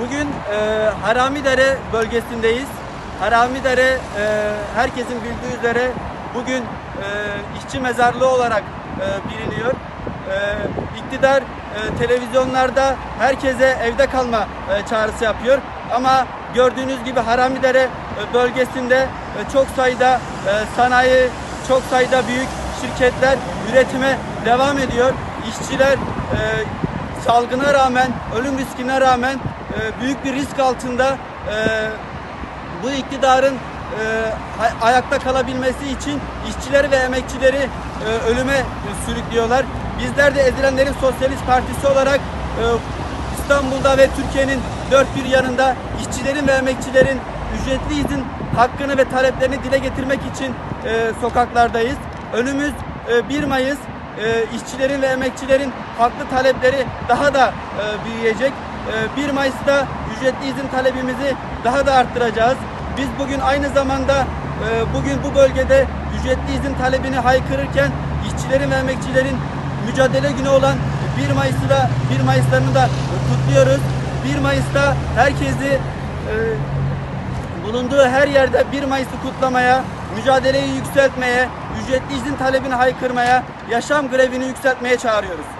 Bugün e, Haramidere bölgesindeyiz. Haramidere e, herkesin bildiği üzere bugün e, işçi mezarlığı olarak e, biliniyor. E, iktidar e, televizyonlarda herkese evde kalma e, çağrısı yapıyor. Ama gördüğünüz gibi Haramidere e, bölgesinde e, çok sayıda e, sanayi, çok sayıda büyük şirketler üretime devam ediyor. İşçiler e, salgına rağmen, ölüm riskine rağmen e, büyük bir risk altında e, bu iktidarın e, ayakta kalabilmesi için işçileri ve emekçileri e, ölüme sürüklüyorlar. Bizler de Ezilenlerin Sosyalist Partisi olarak e, İstanbul'da ve Türkiye'nin dört bir yanında işçilerin ve emekçilerin ücretli izin hakkını ve taleplerini dile getirmek için e, sokaklardayız. Önümüz e, 1 Mayıs e, işçilerin ve emekçilerin haklı talepleri daha da e, büyüyecek. E, 1 Mayıs'ta ücretli izin talebimizi daha da arttıracağız. Biz bugün aynı zamanda e, bugün bu bölgede ücretli izin talebini haykırırken işçilerin ve emekçilerin mücadele günü olan 1 Mayıs'ı da 1 Mayıs'larını da kutluyoruz. 1 Mayıs'ta herkesi e, bulunduğu her yerde 1 Mayıs'ı kutlamaya, mücadeleyi yükseltmeye, ücretli izin talebini haykırmaya, yaşam grevini yükseltmeye çağırıyoruz.